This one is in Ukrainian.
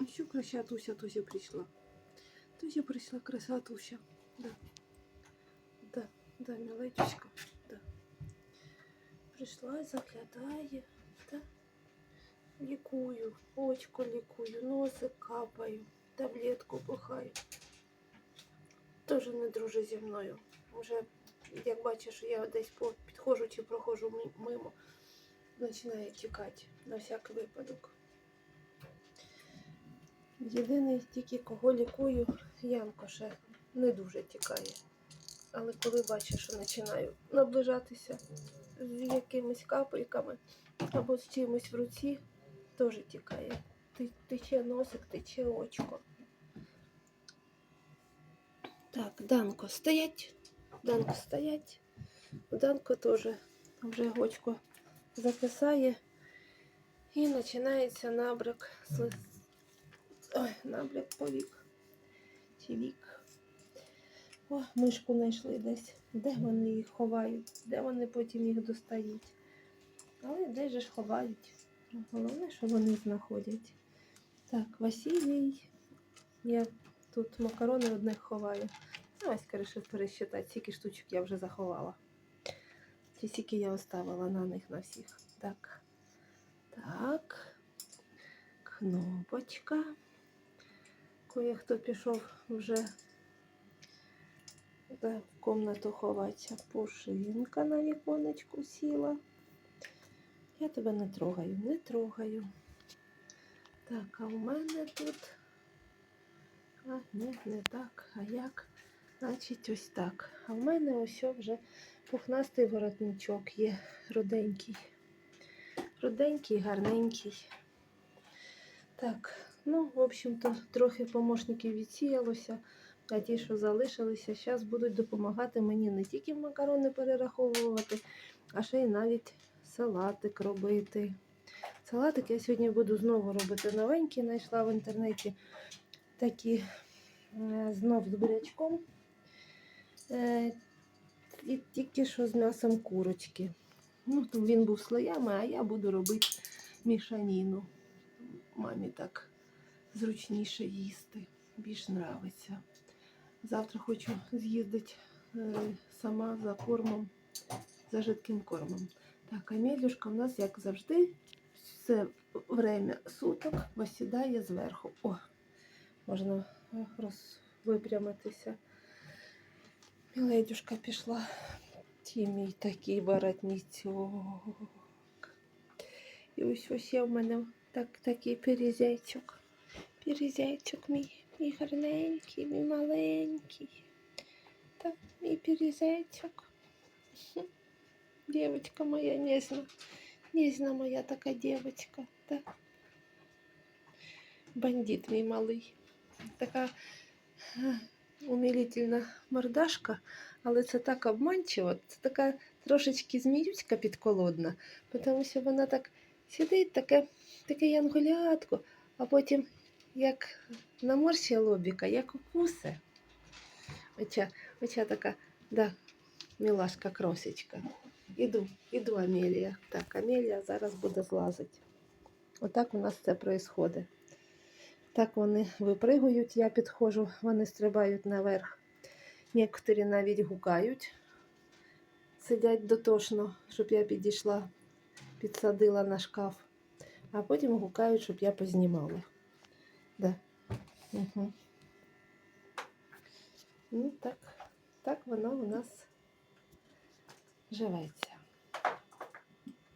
А що краща Туся, Туся прийшла. Туся прийшла, краса Туся. Да. Да, да, милечечка. Да. Прийшла, заглядає. Да. Лікую, очко лікую, носик капаю, таблетку пихаю. Тоже не дружить зі мною. Вже, як бачиш, я десь підходжу чи проходжу мимо, починає тікати на всякий випадок. Єдиний тільки кого лікую, Янко ще не дуже тікає. Але коли бачу, що починаю наближатися з якимись капельками або з чимось в руці, теж тікає. Тече носик, тече очко. Так, Данко, стоять. Данко стоять. Данко теж вже очко закисає і починається набряк сли- Ой, набряк повік. Чи вік. О, мишку знайшли десь. Де вони їх ховають? Де вони потім їх достають? Але де же ж ховають? Головне, що вони знаходять. Так, Василій. Я тут макарони одних ховаю. Ну, ось вирішив пересчитати, скільки штучок я вже заховала. Чи скільки я оставила на них на всіх. Так. Так. Кнопочка. Кое-хто пішов вже в комнату ховатися. Пушинка на віконечку сіла. Я тебе не трогаю, не трогаю. Так, а у мене тут. А, ні, не так. А як? Значить, ось так. А в мене ось вже пухнастий воротничок є руденький. Руденький, гарненький. Так, ну, в общем-то, трохи помощників відсіялося, а ті, що залишилися, зараз будуть допомагати мені не тільки макарони перераховувати, а ще й навіть салатик робити. Салатик я сьогодні буду знову робити новенький, знайшла в інтернеті такі е, знов з бурячком. Е, і тільки що з м'ясом курочки. Ну, він був слоями, а я буду робити мішаніну. Мамі так зручніше їсти, більш нравиться. Завтра хочу з'їздити е, сама за кормом, за жидким кормом. Так, Амелюшка у нас, як завжди, все время суток посідає зверху. О, можна е, роз... Міледюшка пішла. Ті мій такий воротничок. І ось ось є в мене так, такий перезайчик. Перезайчик мій, мій гарненький, мій маленький. Так, мій. Хм. Девочка моя нежна. Нежна моя така девочка. Так. Бандит мій малий. Така умилительна мордашка, але це так обманчиво. Це така трошечки зміючка підколодна, тому що вона так сидить, таке, таке янголятко, а потім як наморщує лобіка, як укусе. Оця, оця така, да, мілашка кросечка. Іду, іду, Амелія. Так, Амелія зараз буде злазити. Отак у нас це відбувається. Так вони випригують, я підходжу, вони стрибають наверх. Некоторі навіть гукають, сидять дотошно, щоб я підійшла, підсадила на шкаф, а потім гукають, щоб я познімала. Да. Угу. Ну, так, так воно у нас живеться.